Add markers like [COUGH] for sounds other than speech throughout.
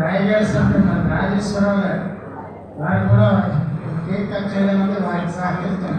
రాయగడ సంత మన రాజేశ్వరరావు గారు వారు కూడా కేక్ కట్ చేయడం అంటే వారికి సహకరిస్తాం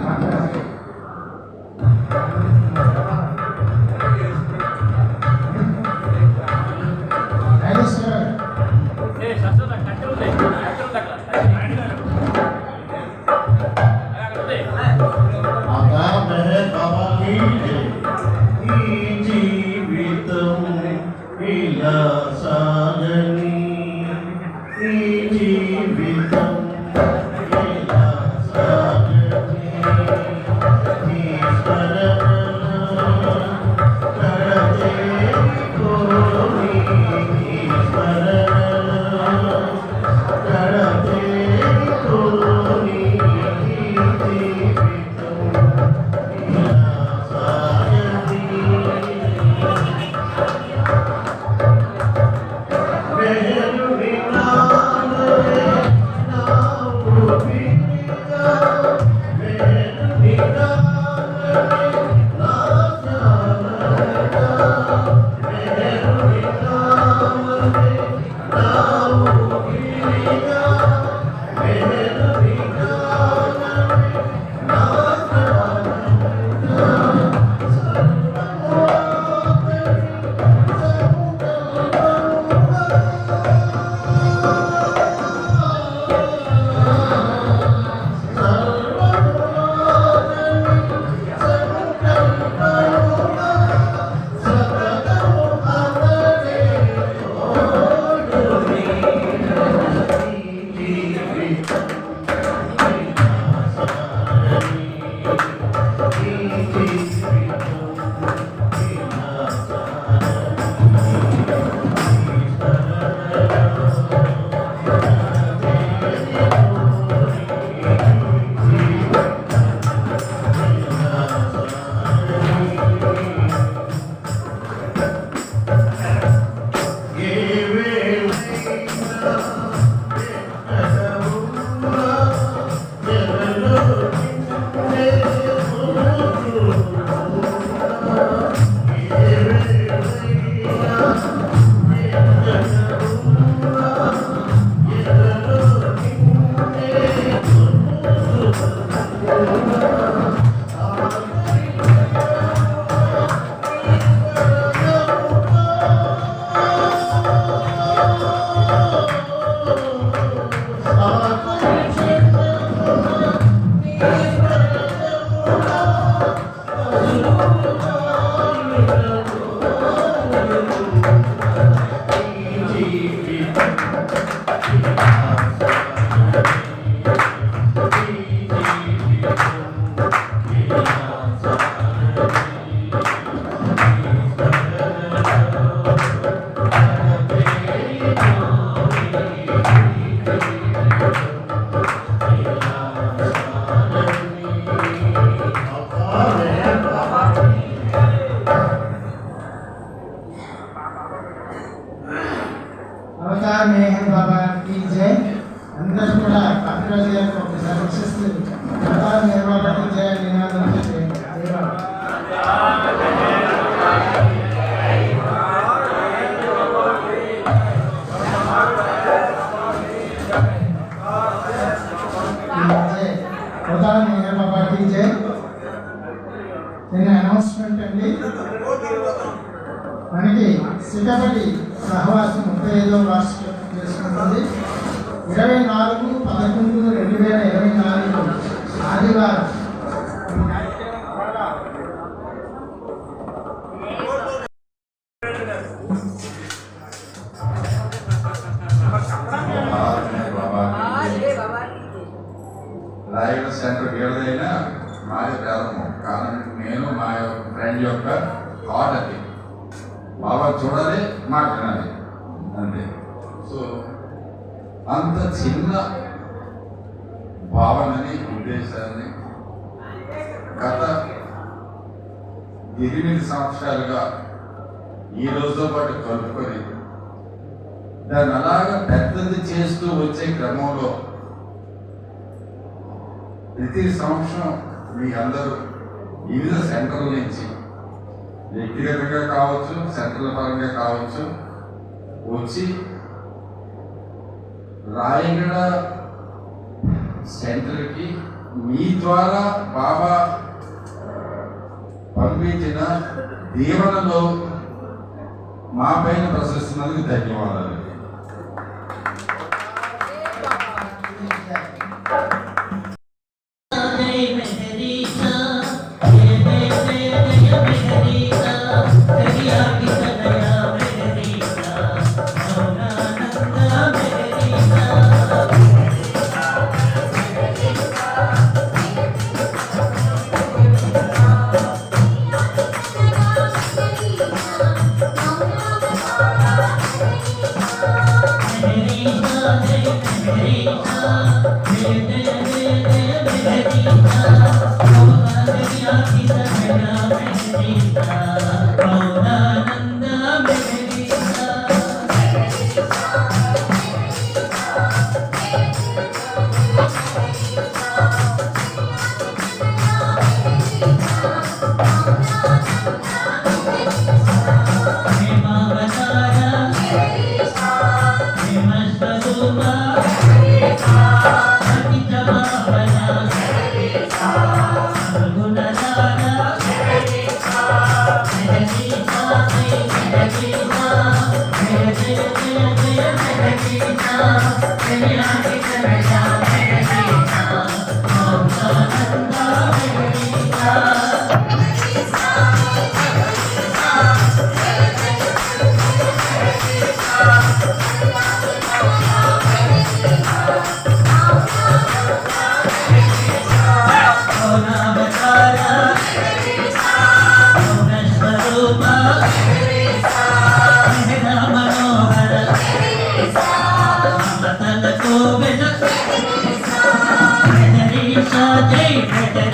నిన్న అనౌన్స్మెంట్ అండి. మనకి సిద్ధపల్లి సహవాసం ముప్పై ఐదో వార్షికోత్సవం చేసుకుంటుంది ఇరవై నాలుగు పదకొండు రెండు వేల ఇరవై నాలుగు ఆదివారం లైవ్ సెంటర్ ఏదైనా మాది ప్రారంభం కారణం నేను మా యొక్క ఫ్రెండ్ యొక్క థాట్ అది. బాబా చూడాలి మాట్లాడాలి అంతే. సో అంత చిన్న భావనని ఉద్దేశాన్ని గత ఎనిమిది సంవత్సరాలుగా ఈ రోజుతో పాటు కలుపుకొని దాన్ని అలాగా పెద్దది చేస్తూ వచ్చే క్రమంలో ప్రతి సంవత్సరం మీ అందరూ వివిధ సెంటర్ల నుంచి వ్యక్తిగతంగా కావచ్చు సెంట్రల్ పరంగా కావచ్చు వచ్చి రాయగడ సెంటర్కి మీ ద్వారా బాబా పంపించిన దీవెనలో మా పైన ప్రశ్నిస్తున్నందుకు ధన్యవాదాలు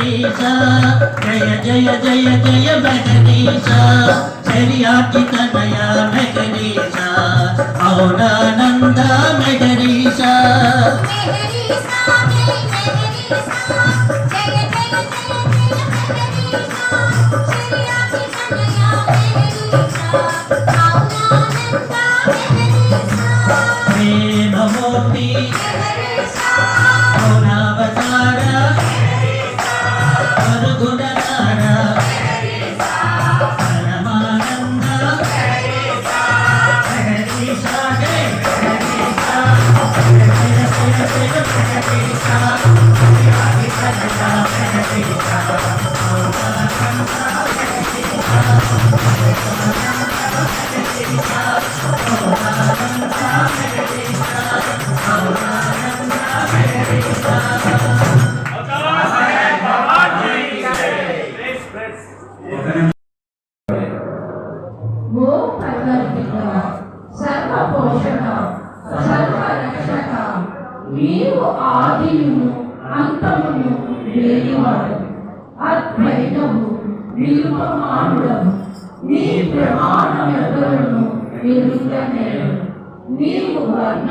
జయ జయ జయ జయ మెగదీశ చర్యాటి తనయ మెగదీశ మౌనానంద మెగదీశ Oh. [LAUGHS]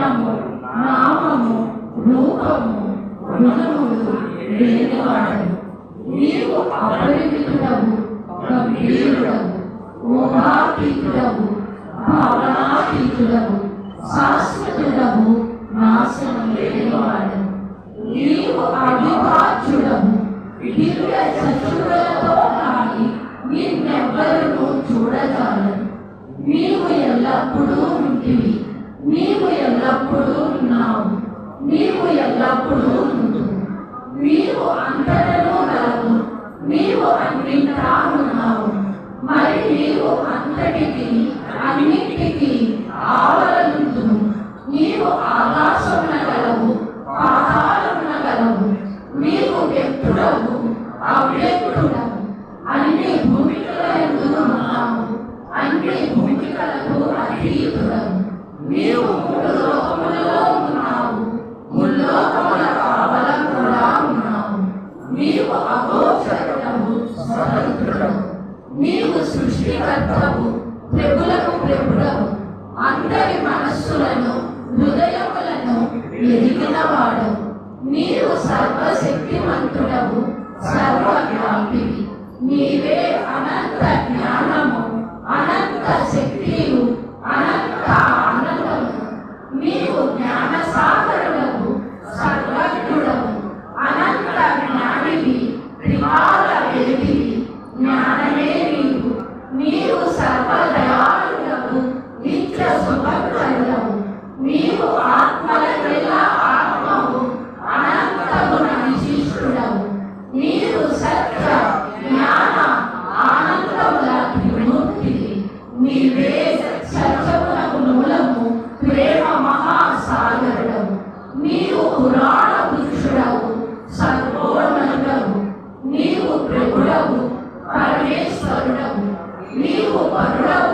నీవు నామము రూపము గుణములు లేనివాడవు నీవు అపరిమితుడవు గంభీరుడవు ఊహాతీతుడవు భావనాతీతుడవు శాశ్వతుడవు నాశనం లేనివాడు నీవు అవిభాజ్యుడవు దివ్య చక్షులతో కానీ నిన్నెవ్వరూ చూడగలరు నీవు ఎల్లప్పుడూ ఉంటివి. నీవు ఎల్లప్పుడూ ఉన్నావు. నీవు ఎల్లప్పుడూ ఉంటువు నీవు అంతటలో గలవు నీవు అన్నింటా ఉన్నావు. మరి నీవు అంతటికి అన్నింటికి ఆవరణుడు. నీవు ఆకాశమున గలవు పాతాళమున గలవు నీవు వ్యక్తుడవు అవ్యక్తు నీవు అగోచరము స్వతంత్రుడవు నీవు సృష్టికర్తవు ప్రభులకు ప్రభుడవు అందరి మనస్సులను హృదయములను ఎదిగినవాడు. నీవు సర్వశక్తిమంతుడవు సర్వ Ví 广州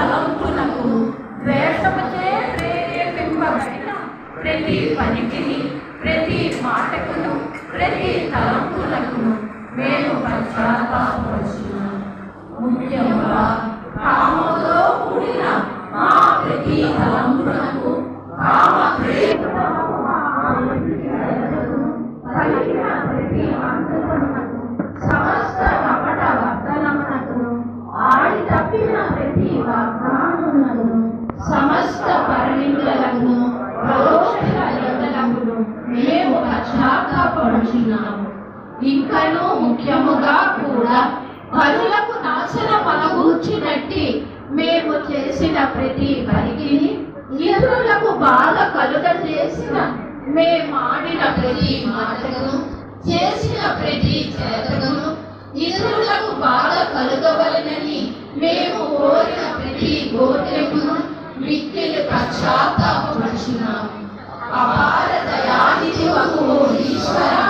తలంపునకు ద్వేషముచే ప్రేరేపింపబడిన ప్రతి పనికిని ప్రతి మాటకును ప్రతి తలంపునకును మేము పశ్చాత్తాపరచు ముఖ్యంగా ఇంకను ముఖ్యముగా కూడా పరులకు నాశనమనగూర్చినట్టి మేము చేసిన ప్రతి పనికి ఇతరులకు బాధ కలుగ చేసిన మేము ఆడిన ప్రతి మాటను చేసిన ప్రతి చేతను ఇతరులకు బాధ కలుగవలనని మేము కోరిన ప్రతి గోత్రమును మిక్కిలు పశ్చాత్తాపరుచున్నాము అపార దయాది ఈశ్వరా